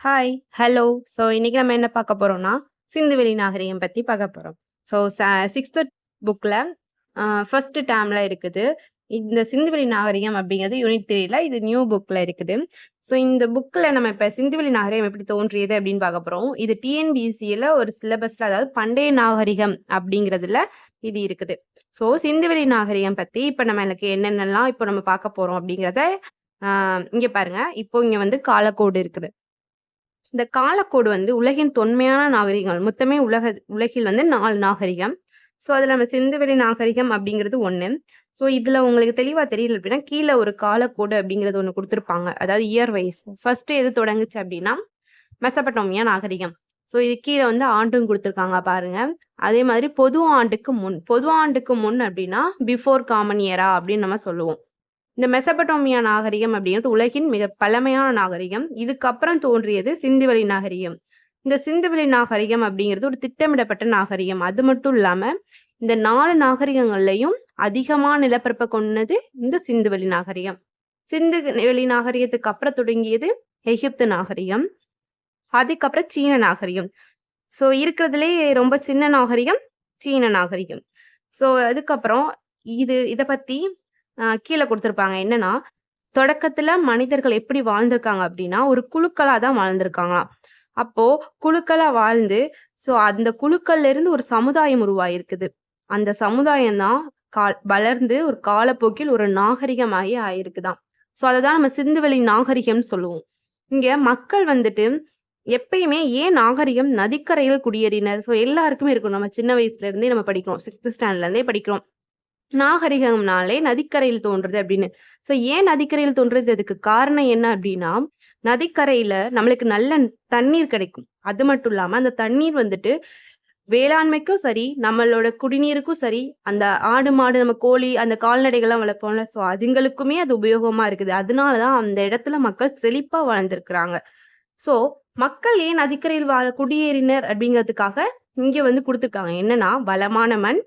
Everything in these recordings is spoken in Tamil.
Hi, hello. ஸோ இன்னைக்கு நம்ம என்ன பார்க்க போகிறோம்னா சிந்துவெளி நாகரிகம் பற்றி பார்க்க போகிறோம் ஸோ ச 6த் புக்ல அ இருக்குது. இந்த சிந்துவெளி நாகரிகம் அப்படிங்கிறது யூனிட் த்ரீல இது நியூ புக்கில் இருக்குது. ஸோ இந்த புக்கில் நம்ம இப்போ சிந்துவெளி நாகரிகம் எப்படி தோன்றியது அப்படின்னு பார்க்க போகிறோம் இது டிஎன்பிசியில் ஒரு சிலபஸில் அதாவது பண்டைய நாகரிகம் அப்படிங்கிறதுல இது இருக்குது. ஸோ சிந்துவெளி நாகரிகம் பற்றி இப்போ நம்ம எனக்கு என்னென்னலாம் இப்போ நம்ம பார்க்க போகிறோம் அப்படிங்கிறத இங்கே பாருங்கள் பாருங்க. இப்போ இங்கே வந்து காலக்கோடு இருக்குது. இந்த காலக்கோடு வந்து உலகின் தொன்மையான நாகரிகங்கள். மொத்தமே உலக உலகில் வந்து நாலு நாகரிகம். ஸோ அதில் நம்ம சிந்துவெளி நாகரிகம் அப்படிங்கிறது ஒன்று ஸோ இதில் உங்களுக்கு தெளிவாக தெரியல அப்படின்னா, கீழே ஒரு காலக்கோடு அப்படிங்கிறது ஒன்று கொடுத்துருப்பாங்க அதாவது இயர் வைஸ். ஃபர்ஸ்ட் எது தொடங்குச்சு அப்படின்னா, மெசப்பட்டோமியா நாகரிகம். ஸோ இது கீழே வந்து ஆண்டும் கொடுத்துருக்காங்க பாருங்க. அதே மாதிரி பொது ஆண்டுக்கு முன். பொது ஆண்டுக்கு முன் அப்படின்னா, பிஃபோர் காமன் இயரா அப்படின்னு நம்ம சொல்லுவோம். இந்த மெசபடோமியா நாகரிகம் அப்படிங்கிறது உலகின் மிக பழமையான நாகரிகம். இதுக்கப்புறம் தோன்றியது சிந்துவெளி நாகரிகம். இந்த சிந்துவெளி நாகரிகம் அப்படிங்கிறது ஒரு திட்டமிடப்பட்ட நாகரிகம். அது மட்டும் இல்லாம, இந்த நாலு நாகரிகங்கள்லயும் அதிகமான நிலப்பரப்ப கொண்டது இந்த சிந்துவெளி நாகரிகம். சிந்து வெளி நாகரிகத்துக்கு அப்புறம் தொடங்கியது எகிப்து நாகரிகம். அதுக்கப்புறம் சீன நாகரிகம். ஸோ இருக்கிறதுலயே ரொம்ப சின்ன நாகரிகம் சீன நாகரிகம். ஸோ அதுக்கப்புறம் இது இதை பத்தி கீழே கொடுத்துருப்பாங்க என்னன்னா, தொடக்கத்துல மனிதர்கள் எப்படி வாழ்ந்திருக்காங்க அப்படின்னா, ஒரு குழுக்களா தான் வாழ்ந்திருக்காங்களாம். அப்போ குழுக்களா வாழ்ந்து, ஸோ அந்த குழுக்கள்ல இருந்து ஒரு சமுதாயம் உருவாயிருக்குது. அந்த சமுதாயம் தான் கால் வளர்ந்து ஒரு காலப்போக்கில் ஒரு நாகரிகமாகி ஆயிருக்குதான் ஸோ அதை தான் நம்ம சிந்துவெளி நாகரிகம்னு சொல்லுவோம். இங்க மக்கள் வந்துட்டு எப்பயுமே ஏன் நாகரிகம் நதிக்கரையில் குடியேறினர். ஸோ எல்லாருக்குமே இருக்கும். நம்ம சின்ன வயசுல இருந்தே நம்ம படிக்கிறோம். சிக்ஸ்த் ஸ்டாண்டர்ட்ல இருந்தே படிக்கிறோம். நாகரிகம்னாலே நதிக்கரையில் தோன்றுறது அப்படின்னு. ஸோ ஏன் நதிக்கரையில் தோன்றது அதுக்கு காரணம் என்ன அப்படின்னா, நதிக்கரையில நம்மளுக்கு நல்ல தண்ணீர் கிடைக்கும். அது மட்டும் இல்லாம அந்த தண்ணீர் வந்துட்டு வேளாண்மைக்கும் சரி, நம்மளோட குடிநீருக்கும் சரி, அந்த ஆடு, மாடு, நம்ம கோழி, அந்த கால்நடைகள்லாம் வளர்ப்போம்ல. ஸோ அதுங்களுக்குமே அது உபயோகமா இருக்குது. அதனால தான் அந்த இடத்துல மக்கள் செழிப்பா வாழ்ந்திருக்கிறாங்க. ஸோ மக்கள் ஏன் நதிக்கரையில் வாழ குடியேறினர் அப்படிங்கிறதுக்காக இங்க வந்து கொடுத்துருக்காங்க என்னன்னா, வளமான மண்,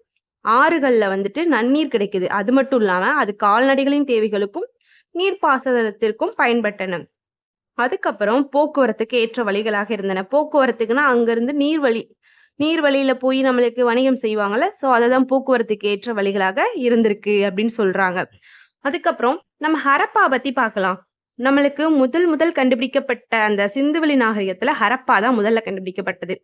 ஆறுகள்ல வந்துட்டு நன்னீர் கிடைக்குது. அது மட்டும் இல்லாம அது கால்நடைகளின் தேவைகளுக்கும், நீர்ப்பாசனத்திற்கும் பயன்பட்டன. அதுக்கப்புறம் போக்குவரத்துக்கு ஏற்ற வழிகளாக இருந்தன. போக்குவரத்துக்குன்னா அங்கருந்து நீர்வழி நீர் வழியில போய் நம்மளுக்கு வணிகம் செய்வாங்கல்ல. ஸோ அததான் போக்குவரத்துக்கு ஏற்ற வழிகளாக இருந்திருக்கு அப்படின்னு சொல்றாங்க. அதுக்கப்புறம் நம்ம ஹரப்பா பத்தி பார்க்கலாம். நம்மளுக்கு முதல் முதல் கண்டுபிடிக்கப்பட்ட அந்த சிந்துவெளி நாகரிகத்துல ஹரப்பா தான் முதல்ல கண்டுபிடிக்கப்பட்டது.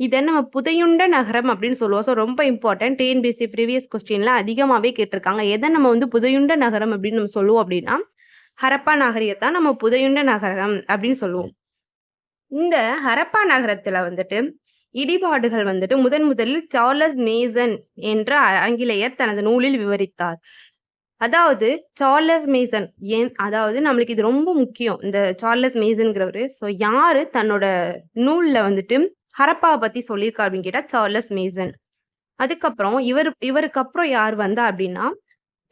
இதை நம்ம புதையுண்ட நகரம் அப்படின்னு சொல்லுவோம். ஸோ ரொம்ப இம்பார்ட்டன்ட். டிஎன்பிஎஸ்சி ப்ரீவியஸ் கொஸ்டின்ல அதிகமாகவே கேட்டிருக்காங்க. எதை நம்ம வந்து புதையுண்ட நகரம் அப்படின்னு நம்ம சொல்லுவோம் அப்படின்னா, ஹரப்பா நகரியத்தான் நம்ம புதையுண்ட நகரம் அப்படின்னு சொல்லுவோம். இந்த ஹரப்பா நகரத்துல வந்துட்டு இடிபாடுகள் வந்துட்டு முதன் முதலில் சார்லஸ் மேசன் என்ற ஆங்கிலேயர் தனது நூலில் விவரித்தார். அதாவது சார்லஸ் மேசன் ஏன் அதாவது நம்மளுக்கு இது ரொம்ப முக்கியம். இந்த சார்லஸ் மேசன்கிறவர் ஸோ யாரு தன்னோட நூலில் வந்துட்டு ஹரப்பாவை பற்றி சொல்லியிருக்கா அப்படின்னு கேட்டால் சார்லஸ் மேசன். அதுக்கப்புறம் இவர் இவருக்கு அப்புறம் யார் வந்தா அப்படின்னா,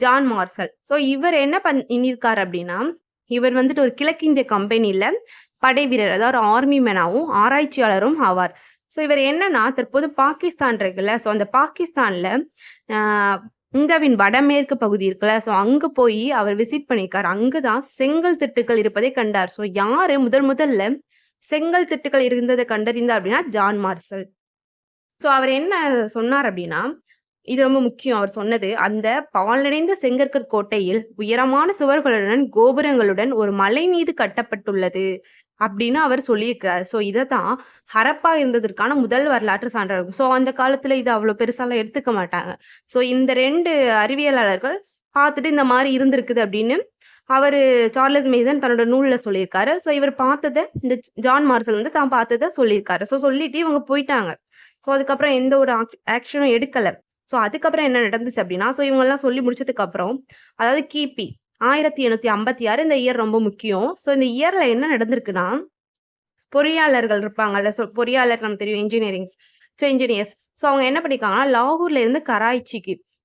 ஜான் மார்சல். ஸோ இவர் என்ன பண்ணியிருக்காரு அப்படின்னா, இவர் வந்துட்டு ஒரு கிழக்கிந்திய கம்பெனியில படை வீரர் அதாவது ஆர்மி மேனாவும், ஆராய்ச்சியாளரும் ஆவார். ஸோ இவர் என்னன்னா, தற்போது பாகிஸ்தான் இருக்குல்ல. ஸோ அந்த பாகிஸ்தானில் இந்தியாவின் வடமேற்கு பகுதி இருக்குல்ல. ஸோ அங்கே போய் அவர் விசிட் பண்ணியிருக்கார் அங்கே தான் செங்கல் திட்டுக்கள் இருப்பதை கண்டார். ஸோ யார் முதல் முதல்ல செங்கல் திட்டுக்கள் இருந்ததை கண்டறிந்தார் அப்படின்னா, ஜான் மார்சல். ஸோ அவர் என்ன சொன்னார் அப்படின்னா, இது ரொம்ப முக்கியம் அவர் சொன்னது. அந்த பாலடைந்த செங்கற்கற் கோட்டையில் உயரமான சுவர்களுடன், கோபுரங்களுடன் ஒரு மலை மீது கட்டப்பட்டுள்ளது அப்படின்னு அவர் சொல்லியிருக்கிறார். ஸோ இதை தான் ஹரப்பா இருந்ததற்கான முதல் வரலாற்று சான்றாகும். ஸோ அந்த காலத்தில் இது அவ்வளோ பெருசாலாம் எடுத்துக்க மாட்டாங்க. ஸோ இந்த ரெண்டு அறிவியலாளர்கள் பார்த்துட்டு இந்த மாதிரி இருந்திருக்குது அப்படின்னு அவர் சார்லஸ் மேசன் தன்னோட நூலில் சொல்லியிருக்காரு. ஸோ இவர் பார்த்ததை இந்த ஜான் மார்சல் வந்து தான் பார்த்ததை சொல்லியிருக்காரு. ஸோ சொல்லிட்டு இவங்க போயிட்டாங்க. ஸோ அதுக்கப்புறம் எந்த ஒரு ஆக்ஷனும் எடுக்கலை ஸோ அதுக்கப்புறம் என்ன நடந்துச்சு அப்படின்னா, ஸோ இவங்கெல்லாம் சொல்லி முடிச்சதுக்கப்புறம் அதாவது கிபி 1856 இந்த இயர் ரொம்ப முக்கியம். ஸோ இந்த இயரில் என்ன நடந்திருக்குன்னா, பொறியாளர்கள் இருப்பாங்கல்ல. ஸோ பொறியாளர் நமக்கு தெரியும் இன்ஜினியரிங்ஸ். So engineers. ஸோ அவங்க என்ன பண்ணியிருக்காங்கன்னா, லாகூர்ல இருந்து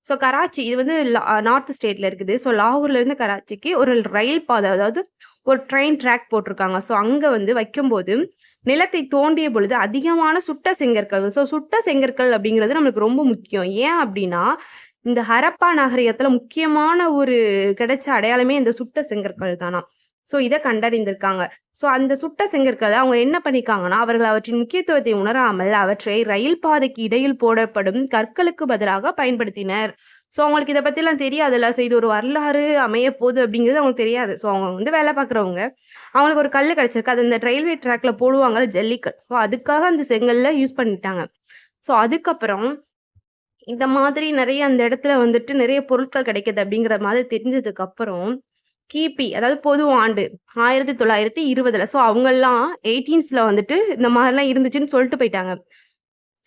ஸோ கராச்சி இது வந்து லா நார்த் ஸ்டேட்ல இருக்குது. ஸோ லாகூர்லேருந்து கராச்சிக்கு ஒரு ரயில் பாதை அதாவது ஒரு ட்ரெயின் ட்ராக் போட்டிருக்காங்க. ஸோ அங்கே வந்து வைக்கும்போது, நிலத்தை தோண்டிய பொழுது அதிகமான சுட்ட செங்கற்கள் ஸோ சுட்ட செங்கற்கள் அப்படிங்கிறது நம்மளுக்கு ரொம்ப முக்கியம். ஏன் அப்படின்னா, இந்த ஹரப்பா நாகரிகத்தில் முக்கியமான ஒரு கிடைச்ச அடையாளமே இந்த சுட்ட செங்கற்கள் தானா ஸோ இதை கண்டறிந்திருக்காங்க. ஸோ அந்த சுட்ட செங்கற்களை அவங்க என்ன பண்ணியிருக்காங்கன்னா, அவர்கள் அவற்றின் முக்கியத்துவத்தை உணராமல் அவற்றை ரயில் பாதைக்கு இடையில் போடப்படும் கற்களுக்கு பதிலாக பயன்படுத்தினர். ஸோ அவங்களுக்கு இதை பற்றிலாம் தெரியாதுல்ல. ஸோ இது ஒரு வரலாறு அமையப்போது அப்படிங்கிறது அவங்களுக்கு தெரியாது. ஸோ அவங்க வந்து வேலை பார்க்குறவங்க. அவங்களுக்கு ஒரு கல் கிடச்சிருக்கு அது இந்த ரயில்வே ட்ராக்ல போடுவாங்கல்ல ஜல்லிக்கல். ஸோ அதுக்காக அந்த செங்கல்ல யூஸ் பண்ணிட்டாங்க. ஸோ அதுக்கப்புறம் இந்த மாதிரி நிறைய அந்த இடத்துல வந்துட்டு நிறைய பொருட்கள் கிடைக்குது அப்படிங்கிற மாதிரி தெரிஞ்சதுக்கு அப்புறம், கிபி அதாவது பொது ஆண்டு 1920ல ஸோ அவங்கெல்லாம் எயிட்டீன்ஸில் வந்துட்டு இந்த மாதிரிலாம் இருந்துச்சுன்னு சொல்லிட்டு போயிட்டாங்க.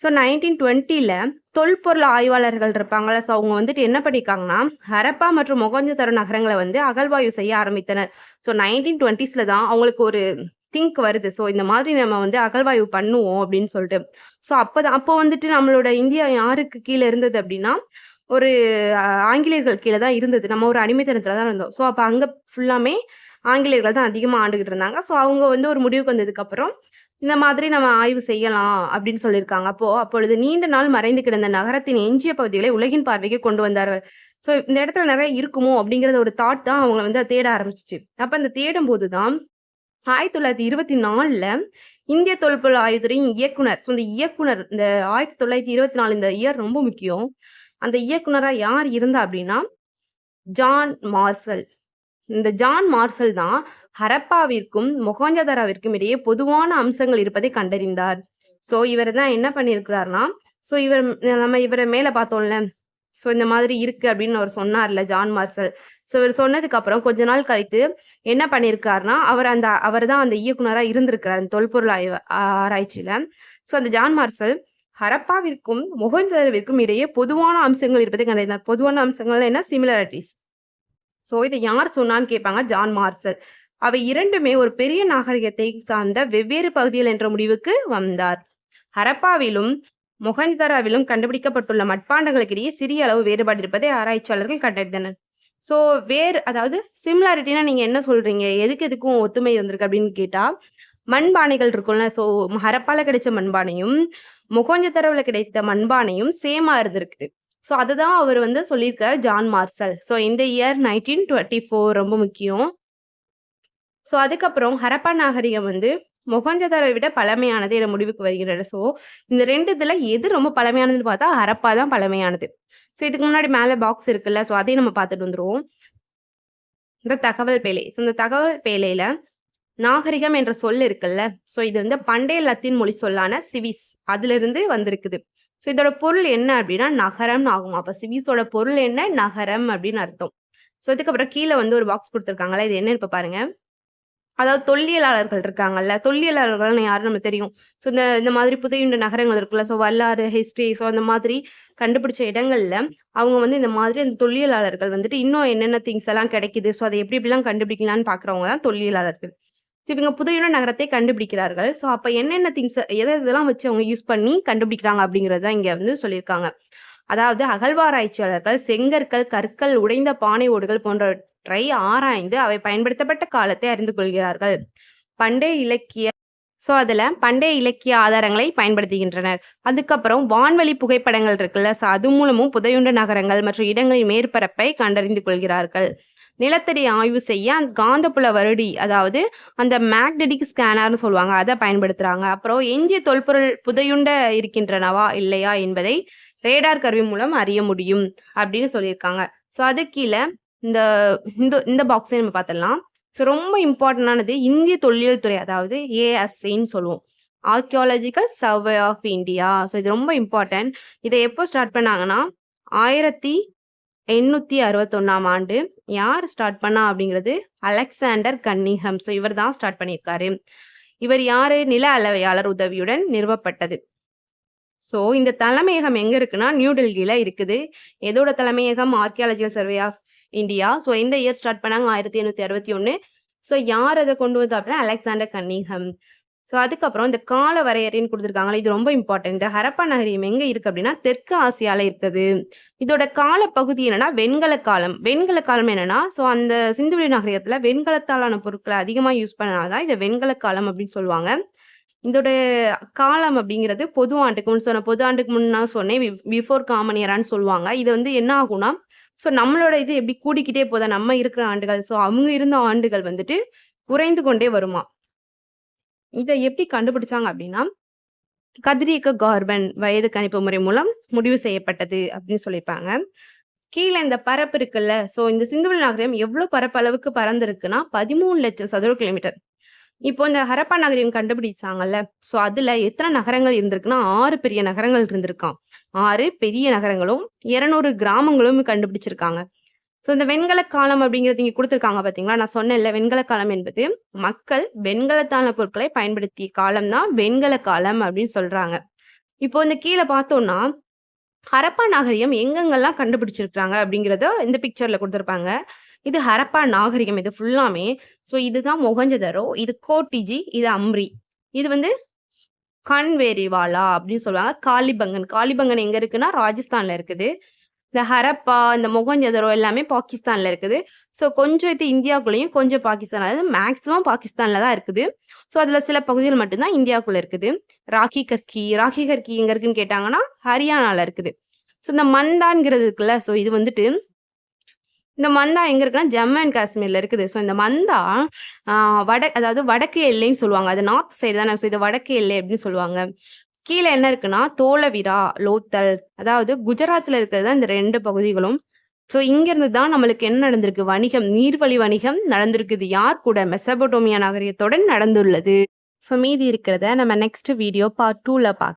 ஸோ 1920ல தொல்பொருள் ஆய்வாளர்கள் இருப்பாங்கல்ல. ஸோ அவங்க வந்துட்டு என்ன பண்ணியிருக்காங்கன்னா, ஹரப்பா மற்றும் மொகஞ்சதாரோ நகரங்களை வந்து அகழ்வாய்வு செய்ய ஆரம்பித்தனர். ஸோ 1920ஸ்ல தான் அவங்களுக்கு ஒரு திங்க் வருது. ஸோ இந்த மாதிரி நம்ம வந்து அகழ்வாய்வு பண்ணுவோம் அப்படின்னு சொல்லிட்டு. ஸோ அப்போ தான் அப்போ வந்துட்டு நம்மளோட இந்தியா யாருக்கு கீழே இருந்தது அப்படின்னா, ஒரு ஆங்கிலேயர்கள் கீழே தான் இருந்தது. நம்ம ஒரு அடிமைத்தனத்தில் தான் இருந்தோம். ஸோ அப்போ அங்கே ஃபுல்லாமே ஆங்கிலேயர்கள் தான் அதிகமாக ஆண்டுகிட்டு இருந்தாங்க. ஸோ அவங்க வந்து ஒரு முடிவுக்கு வந்ததுக்கப்புறம், இந்த மாதிரி நம்ம ஆய்வு செய்யலாம் அப்படின்னு சொல்லியிருக்காங்க. அப்போ அப்பொழுது நீண்ட நாள் மறைந்து கிடந்த நகரத்தின் எஞ்சிய பகுதிகளை உலகின் பார்வைக்கு கொண்டு வந்தார்கள். ஸோ இந்த இடத்துல நிறைய இருக்குமோ அப்படிங்கிறத ஒரு தாட் தான் அவங்கள வந்து தேட ஆரம்பிச்சுச்சு. அப்போ அந்த தேடும்போது தான் 1924ல இந்திய தொல்பொருள் ஆய்வுத்துறையின் இயக்குனர் ஸோ இந்த இயக்குனர் இந்த 1924 இந்த இயர் ரொம்ப முக்கியம். அந்த இயக்குனராக யார் இருந்தா அப்படின்னா, ஜான் மார்சல். இந்த ஜான் மார்சல் தான் ஹரப்பாவிற்கும், மொஹஞ்சதாரோவிற்கும் இடையே பொதுவான அம்சங்கள் இருப்பதை கண்டறிந்தார். ஸோ இவர் தான் என்ன பண்ணியிருக்கிறார்னா, ஸோ இவர் நம்ம இவரை மேலே பார்த்தோம்ல. ஸோ இந்த மாதிரி இருக்கு அப்படின்னு அவர் சொன்னார்ல ஜான் மார்சல். ஸோ இவர் சொன்னதுக்கு அப்புறம் கொஞ்ச நாள் கழித்து என்ன பண்ணியிருக்காருன்னா, அவர் அந்த அவர் தான் அந்த இயக்குனராக இருந்திருக்கிறார். அந்த தொல்பொருள் ஆய்வு ஆராய்ச்சியில் ஸோ அந்த ஜான் மார்சல் ஹரப்பாவிற்கும், மொஹஞ்சதாரோவிற்கும் இடையே பொதுவான அம்சங்கள் இருப்பதை கண்டறிந்தார். பொதுவான அம்சங்கள்னா என்ன? சிமிலாரிட்டிஸ் ஸோ இதை யார் சொன்னான்னு கேட்பாங்க. John Marshall. அவை இரண்டுமே ஒரு பெரிய நாகரிகத்தை சார்ந்த வெவ்வேறு பகுதிகள் என்ற முடிவுக்கு வந்தார். ஹரப்பாவிலும், மொஹஞ்சதாரோவிலும் கண்டுபிடிக்கப்பட்டுள்ள மட்பாண்டங்களுக்கு இடையே சிறிய அளவு வேறுபாடு இருப்பதை ஆராய்ச்சியாளர்கள் கண்டறிந்தனர். ஸோ வேறு அதாவது சிமிலாரிட்டினா நீங்கள் என்ன சொல்கிறீங்க எதுக்கு எதுக்கும் ஒத்துமை இருந்திருக்கு அப்படின்னு கேட்டால் மண்பானைகள் இருக்கும்ல. ஸோ ஹரப்பால கிடைச்ச மண்பானையும், மொஹஞ்சதாரோவில கிடைத்த மண்பானையும் சேமா இருந்திருக்குது ஸோ அதுதான் அவர் வந்து சொல்லியிருக்கிறார் ஜான் மார்சல். ஸோ இந்த இயர் 1924 ரொம்ப முக்கியம். ஸோ அதுக்கப்புறம் ஹரப்பா நாகரிகம் வந்து மொகஞ்சதாரை விட பழமையானது என முடிவுக்கு வருகிறது. ஸோ இந்த ரெண்டு இதில் எது ரொம்ப பழமையானதுன்னு பார்த்தா, ஹரப்பா தான் பழமையானது. ஸோ இதுக்கு முன்னாடி மேலே பாக்ஸ் இருக்குல்ல. ஸோ அதையும் நம்ம பார்த்துட்டு வந்துடுவோம் இந்த தகவல் பேலை ஸோ இந்த தகவல் பேலையில் நாகரிகம் என்ற சொல் இருக்குல்ல. ஸோ இது வந்து பண்டைய லத்தீன் மொழி சொல்லான சிவிஸ் அதிலிருந்து வந்திருக்குது. ஸோ இதோட பொருள் என்ன அப்படின்னா, நகரம்னு ஆகும். அப்போ சிவிஸோட பொருள் என்ன? நகரம் அப்படின்னு அர்த்தம். ஸோ இதுக்கப்புறம் கீழே வந்து ஒரு பாக்ஸ் கொடுத்துருக்காங்களா இது என்னன்னு இப்போ பாருங்க. அதாவது தொல்லியலாளர்கள் இருக்காங்கல்ல. தொல்லியலாளர்கள்னு யாருன்னு நமக்கு தெரியும். ஸோ இந்த இந்த மாதிரி புதையுண்ட நகரங்கள் இருக்குல்ல. ஸோ வரலாறு, ஹிஸ்ட்ரி ஸோ அந்த மாதிரி கண்டுபிடிச்ச இடங்கள்ல, அவங்க வந்து இந்த மாதிரி அந்த தொல்லியலாளர்கள் வந்துட்டு இன்னும் என்னென்ன திங்ஸ் எல்லாம் கிடைக்குது. ஸோ அதை எப்படி எப்படிலாம் கண்டுபிடிக்கலாம்னு பார்க்குறவங்க தான் தொல்லியலாளர்கள். ஸோ இவங்க புதையுண்ட நகரத்தை கண்டுபிடிக்கிறார்கள். ஸோ அப்போ என்னென்ன திங்ஸ் எதை இதெல்லாம் வச்சு அவங்க யூஸ் பண்ணி கண்டுபிடிக்கிறாங்க அப்படிங்கிறது தான் இங்க வந்து சொல்லியிருக்காங்க. அதாவது அகழ்வாராய்ச்சியாளர்கள் செங்கற்கள், கற்கள், உடைந்த பானை ஓடுகள் போன்றவற்றை ஆராய்ந்து அவை பயன்படுத்தப்பட்ட காலத்தை அறிந்து கொள்கிறார்கள். பண்டைய இலக்கிய ஸோ அதுல பண்டைய இலக்கிய ஆதாரங்களை பயன்படுத்துகின்றனர். அதுக்கப்புறம் வான்வழி புகைப்படங்கள் இருக்குல்ல. ஸோ அது மூலமும் புதையுண்ட நகரங்கள் மற்றும் இடங்களின் மேற்பரப்பை கண்டறிந்து கொள்கிறார்கள். நிலத்தடி ஆய்வு செய்ய காந்தப்புல வருடி அதாவது அந்த மேக்னெட்டிக் ஸ்கேனர்னு சொல்லுவாங்க. அதை பயன்படுத்துகிறாங்க அப்புறம் எஞ்சிய தொல்பொருள் புதையுண்ட இருக்கின்றனவா? இல்லையா? என்பதை ரேடார் கருவி மூலம் அறிய முடியும் அப்படின்னு சொல்லியிருக்காங்க. ஸோ அது கீழே இந்த இந்த இந்த பாக்ஸை நம்ம பார்த்துடலாம். ஸோ ரொம்ப இம்பார்ட்டண்டானது இந்திய தொல்லியல் துறை அதாவது ஏஎஸ்ஐன்னு சொல்லுவோம். Archaeological survey of India. So இது ரொம்ப இம்பார்ட்டன்ட். இதை எப்போ ஸ்டார்ட் பண்ணாங்கன்னா, 1861ஆம் ஆண்டு. யார் ஸ்டார்ட் பண்ணா அப்படிங்கிறது அலெக்சாண்டர் கன்னிஹம் ஸோ இவர் தான் ஸ்டார்ட் பண்ணியிருக்காரு. இவர் யாரு? நில அளவையாளர் உதவியுடன் நிறுவப்பட்டது. ஸோ இந்த தலைமையகம் எங்க இருக்குன்னா, நியூ டெல்லியில இருக்குது. எதோட தலைமையகம்? Archaeological survey of India. So இந்த இயர் ஸ்டார்ட் பண்ணாங்க? 1861. ஸோ யார் அதை கொண்டு வந்தா அப்படின்னா, அலெக்சாண்டர் கன்னிங்ஹம். ஸோ அதுக்கப்புறம் இந்த கால வரையறைன்னு கொடுத்துருக்காங்களே இது ரொம்ப இம்பார்ட்டன்ட். இந்த ஹரப்பா நகரியம் எங்கே இருக்குது அப்படின்னா, தெற்கு ஆசியாவில் இருக்குது. இதோட காலப்பகுதி என்னன்னா, வெண்கல காலம். வெண்கல காலம் என்னன்னா, ஸோ அந்த சிந்துவெளி நாகரிகத்துல வெண்கலத்தாலான பொருட்களை அதிகமாக யூஸ் பண்ணனால தான் வெண்கல காலம் அப்படின்னு சொல்லுவாங்க. இதோட காலம் அப்படிங்கிறது பொது ஆண்டுக்கு முன் சொன்ன பொது ஆண்டுக்கு முன்னா சொன்னேன். பிஃபோர் காமன் எரான்னு சொல்லுவாங்க. இது வந்து என்ன ஆகும்னா, ஸோ நம்மளோட இது எப்படி கூடிக்கிட்டே போதா நம்ம இருக்கிற ஆண்டுகள். ஸோ அவங்க இருந்த ஆண்டுகள் வந்துட்டு குறைந்து கொண்டே வருமா இதை எப்படி கண்டுபிடிச்சாங்க அப்படின்னா, கதிரியக்க கார்பன் வயது கணிப்பு முறை மூலம் முடிவு செய்யப்பட்டது அப்படின்னு சொல்லியிருப்பாங்க. கீழே இந்த பரப்பு இருக்குல்ல, ஸோ இந்த சிந்துவெளி நகரம் எவ்வளோ பரப்பளவுக்கு பறந்துருக்குன்னா பதிமூணு லட்சம் சதுர கிலோமீட்டர். இப்போ இந்த ஹரப்பா நகரம் கண்டுபிடிச்சாங்கல்ல, ஸோ அதுல எத்தனை நகரங்கள் இருந்திருக்குன்னா ஆறு பெரிய நகரங்கள் இருந்திருக்காம். ஆறு பெரிய நகரங்களும், 200 கிராமங்களும் கண்டுபிடிச்சிருக்காங்க. ஸோ இந்த வெண்கல காலம் அப்படிங்கிறது இங்கே கொடுத்துருக்காங்க பார்த்தீங்களா? நான் சொன்னேன்ல வெண்கல காலம் என்பது மக்கள் வெண்கலத்தான பொருட்களை பயன்படுத்திய காலம் தான் வெண்கல காலம் அப்படின்னு சொல்றாங்க. இப்போ இந்த கீழே பார்த்தோம்னா, ஹரப்பா நாகரிகம் எங்கெங்கெல்லாம் கண்டுபிடிச்சிருக்கிறாங்க அப்படிங்கிறத இந்த பிக்சர்ல கொடுத்துருப்பாங்க இது ஹரப்பா நாகரிகம் இது ஃபுல்லாமே. ஸோ இதுதான் முகஞ்சதரோ இது கோட்டிஜி, இது அம்ரி. இது வந்து கண்வேரிவாலா அப்படின்னு சொல்லுவாங்க. காளிபங்கன் காளிபங்கன் எங்க இருக்குன்னா ராஜஸ்தான்ல இருக்குது. இந்த ஹரப்பா, இந்த முகஞ்சதரோ எல்லாமே பாகிஸ்தானில் இருக்குது. ஸோ கொஞ்சம் இது இந்தியாக்குள்ளேயும் கொஞ்சம் பாகிஸ்தான் அதாவது மேக்ஸிமம் பாகிஸ்தானில் தான் இருக்குது. ஸோ அதில் சில பகுதிகள் மட்டும்தான் இந்தியாவுக்குள்ளே இருக்குது. ராக்கி கர்கி, ராக்கி கர்கி எங்கே இருக்குன்னு கேட்டாங்கன்னா, ஹரியானாவில் இருக்குது. ஸோ இந்த மந்தான்ங்கிறது இருக்குல்ல, ஸோ இது வந்துட்டு இந்த மந்தா எங்கே இருக்குன்னா, ஜம்மு அண்ட் காஷ்மீர்ல இருக்குது. ஸோ இந்த மந்தா வட அதாவது வடக்கு எல்லைன்னு சொல்லுவாங்க. அது நார்த் சைடு தானே. ஸோ இது வடக்கு எல்லை அப்படின்னு சொல்லுவாங்க. கீழே என்ன இருக்குன்னா, தோலவிரா, லோத்தல் அதாவது குஜராத்ல இருக்கிறது தான் இந்த ரெண்டு பகுதிகளும். ஸோ இங்கிருந்து தான் நம்மளுக்கு என்ன நடந்திருக்கு? வணிகம், நீர்வழி வணிகம் நடந்திருக்குது. யார் கூட? மெசபடோமியா நாகரிகத்துடன் நடந்துள்ளது. ஸோ மீதி இருக்கிறத நம்ம நெக்ஸ்ட் வீடியோ பார்ட் 2ல பார்க்க